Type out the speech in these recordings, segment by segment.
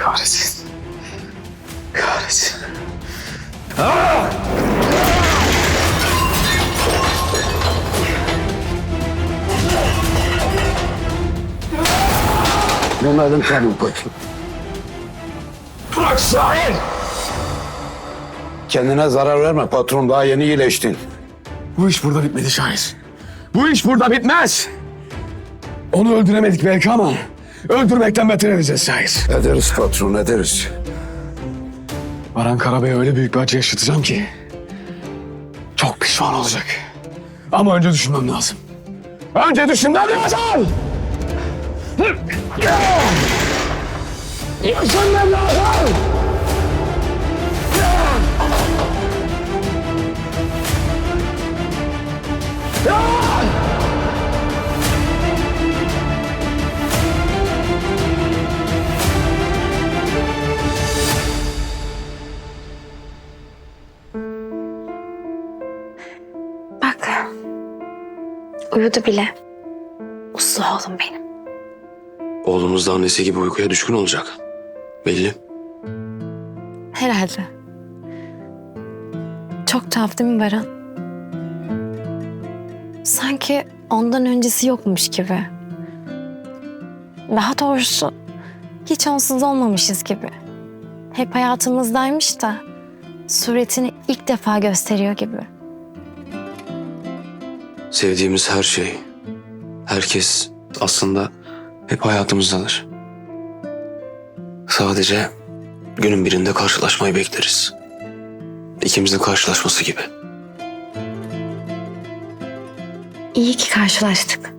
Kahretsin. Kahretsin. Bunlardan kendim koçum. Bırak Sahil! Kendine zarar verme patron daha yeni iyileştin. Bu iş burada bitmedi Şahin. Bu iş burada bitmez. Onu öldüremedik belki ama öldürmekten beter edeceğiz Şahin. Ederiz patron ederiz. Baran Karabey'e öyle büyük bir acı yaşatacağım ki çok pişman olacak. Ama önce düşünmem lazım. Önce düşünmem lazım! Düşünmem lazım! Uyudu bile. Uslu oğlum benim. Oğlumuz da annesi gibi uykuya düşkün olacak. Belli. Herhalde. Çok tuhaf değil mi Baran? Sanki ondan öncesi yokmuş gibi. Daha doğrusu hiç onsuz olmamışız gibi. Hep hayatımızdaymış da suretini ilk defa gösteriyor gibi. Sevdiğimiz her şey, herkes aslında hep hayatımızdadır. Sadece günün birinde karşılaşmayı bekleriz. İkimizin karşılaşması gibi. İyi ki karşılaştık.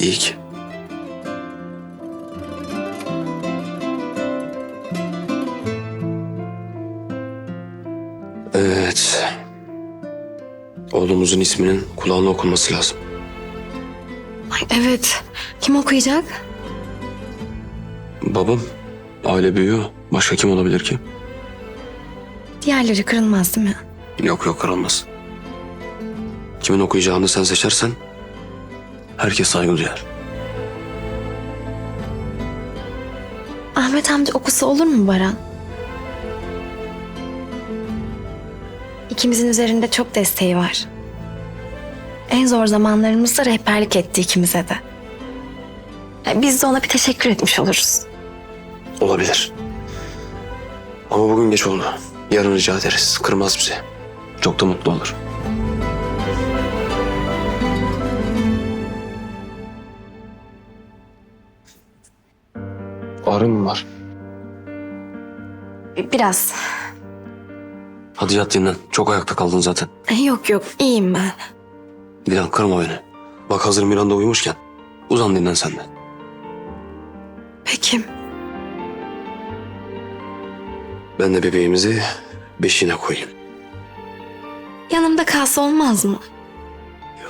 İyi ki. Evet. Oğlumuzun isminin kulağına okunması lazım. Ay evet. Kim okuyacak? Babam aile büyüyor. Başka kim olabilir ki? Diğerleri kırılmaz değil mi? Yok yok kırılmaz. Kimin okuyacağını sen seçersen herkes saygı duyar. Ahmet amca okusa olur mu Baran? İkimizin üzerinde çok desteği var. En zor zamanlarımızda rehberlik etti ikimize de. E, Biz de ona bir teşekkür etmiş oluruz. Olabilir. Ama bugün geç oldu. Yarın rica ederiz. Kırmaz bizi. Çok da mutlu olur. Ağrın mı var? Biraz. Hadi yat dinlen. Çok ayakta kaldın zaten. Yok yok iyiyim ben. Dilan kırma beni. Bak hazır Miranda uyumuşken uzan dinlen sen de. Peki. Ben de bebeğimizi beşiğine koyayım. Yanımda kalsa olmaz mı?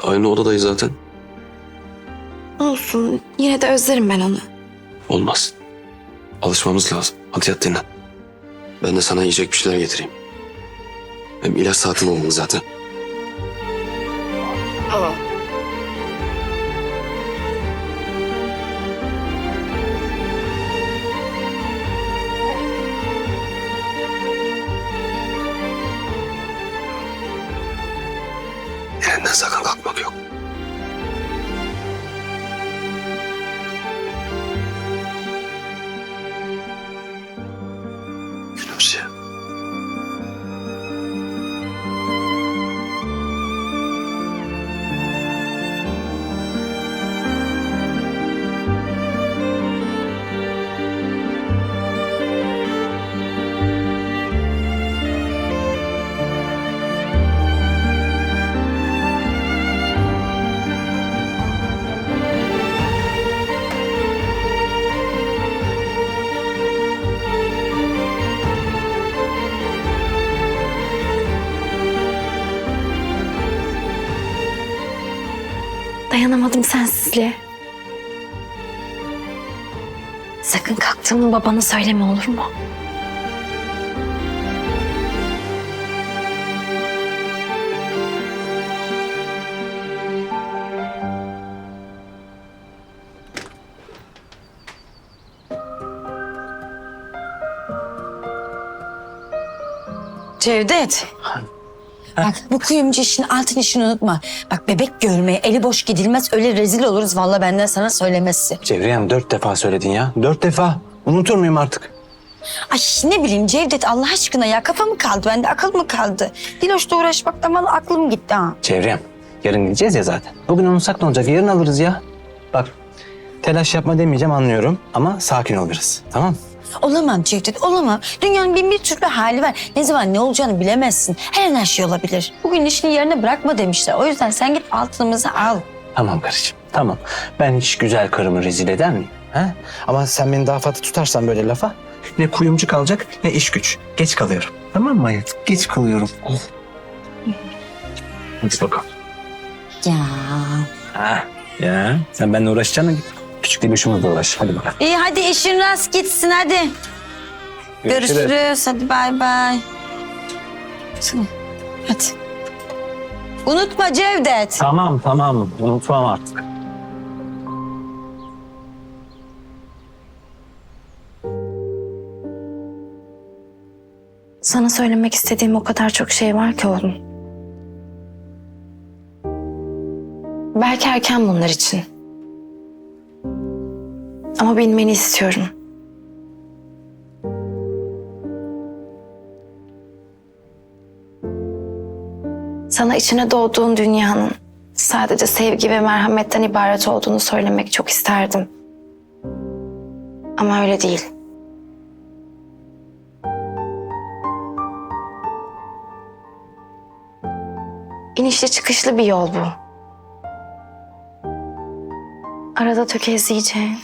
Aynı odadayız zaten. Olsun. Yine de özlerim ben onu. Olmaz. Alışmamız lazım. Hadi yat dinlen. Ben de sana yiyecek bir şeyler getireyim. Hem ilaç saatin olmalı zaten. Yerinden sakın kalkmak yok. kaldım sensizliğe. Sakın kalktığımı babana söyleme olur mu? Cevdet. Bak bu kuyumcu işin altın işini unutma. Bak bebek görmeye eli boş gidilmez öyle rezil oluruz vallahi benden sana söylemesi. Cevriyem dört defa söyledin ya. Dört defa. Unutur muyum artık? Ay ne bileyim Cevdet Allah aşkına ya kafa mı kaldı bende akıl mı kaldı? Diloş'la uğraşmaktan bana aklım gitti ha. Cevriyem yarın gideceğiz ya zaten. Bugün unutsak ne olacak? Yarın alırız ya. Bak telaş yapma demeyeceğim anlıyorum ama sakin ol biraz. Tamam mı? Olamam Cevdet olamam. Dünyanın bin bir türlü hali var. Ne zaman ne olacağını bilemezsin. Her an her şey olabilir. Bugün işini yerine bırakma demişler. O yüzden sen git altınımızı al. Tamam karıcığım tamam. Ben hiç güzel karımı rezil eder miyim? Ha? Ama sen beni daha fazla tutarsan böyle lafa ne kuyumcu kalacak ne iş güç. Geç kalıyorum. Tamam mı hayat? Geç kalıyorum. Oh. Hadi bakalım. Ya. Ha, ya sen benimle uğraşacaksın Küçük bir uğraş. Hadi bakalım. İyi hadi işin rast gitsin hadi. Görüşürüz. Hadi bay bay. Hadi. Unutma Cevdet. Tamam tamam unutmam artık. Sana söylemek istediğim o kadar çok şey var ki oğlum. Belki erken bunlar için. Ama bilmeni istiyorum. Sana içine doğduğun dünyanın sadece sevgi ve merhametten ibaret olduğunu söylemek çok isterdim. Ama öyle değil. İnişli çıkışlı bir yol bu. Arada tökezleyeceğin,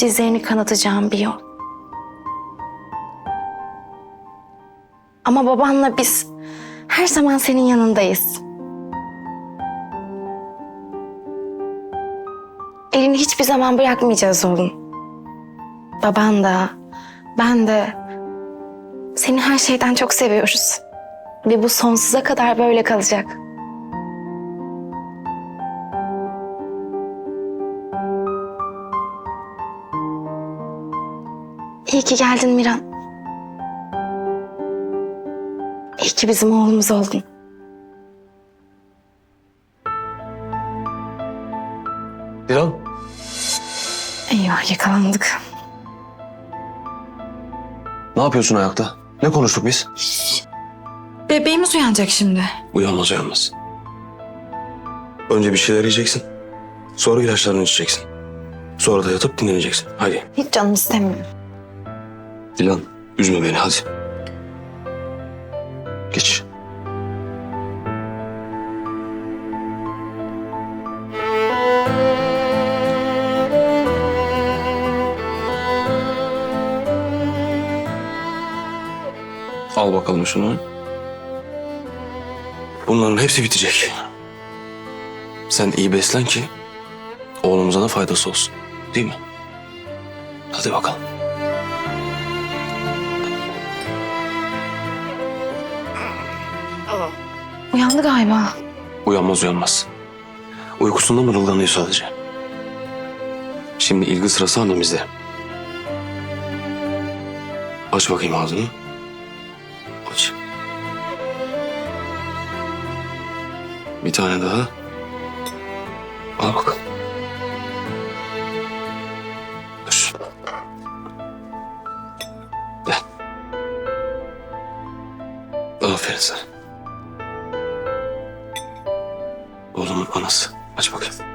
dizlerini kanatacağın bir yol. Ama babanla biz her zaman senin yanındayız. Elini hiçbir zaman bırakmayacağız oğlum. Baban da, ben de seni her şeyden çok seviyoruz. Ve bu sonsuza kadar böyle kalacak. İyi ki geldin Miran. İyi ki bizim oğlumuz oldun. Dilan. Eyvah yakalandık. Ne yapıyorsun ayakta? Ne konuştuk biz? Bebeğimiz uyanacak şimdi. Uyanmaz uyanmaz. Önce bir şeyler yiyeceksin. Sonra ilaçlarını içeceksin. Sonra da yatıp dinleneceksin. Hadi. Hiç canım istemiyor. Dilan üzme beni hadi. Geç. Al bakalım şunu. Bunların hepsi bitecek. Sen iyi beslen ki oğlumuza da faydası olsun. Değil mi? Hadi bakalım. Uyandı galiba. Uyanmaz uyanmaz. Uykusunda mırıldanıyor sadece. Şimdi ilgi sırası annemizde. Aç bakayım ağzını. Aç. Bir tane daha. Al bakalım. Dur. Gel. Aferin sana. Oğlumun anası. Aç bakayım.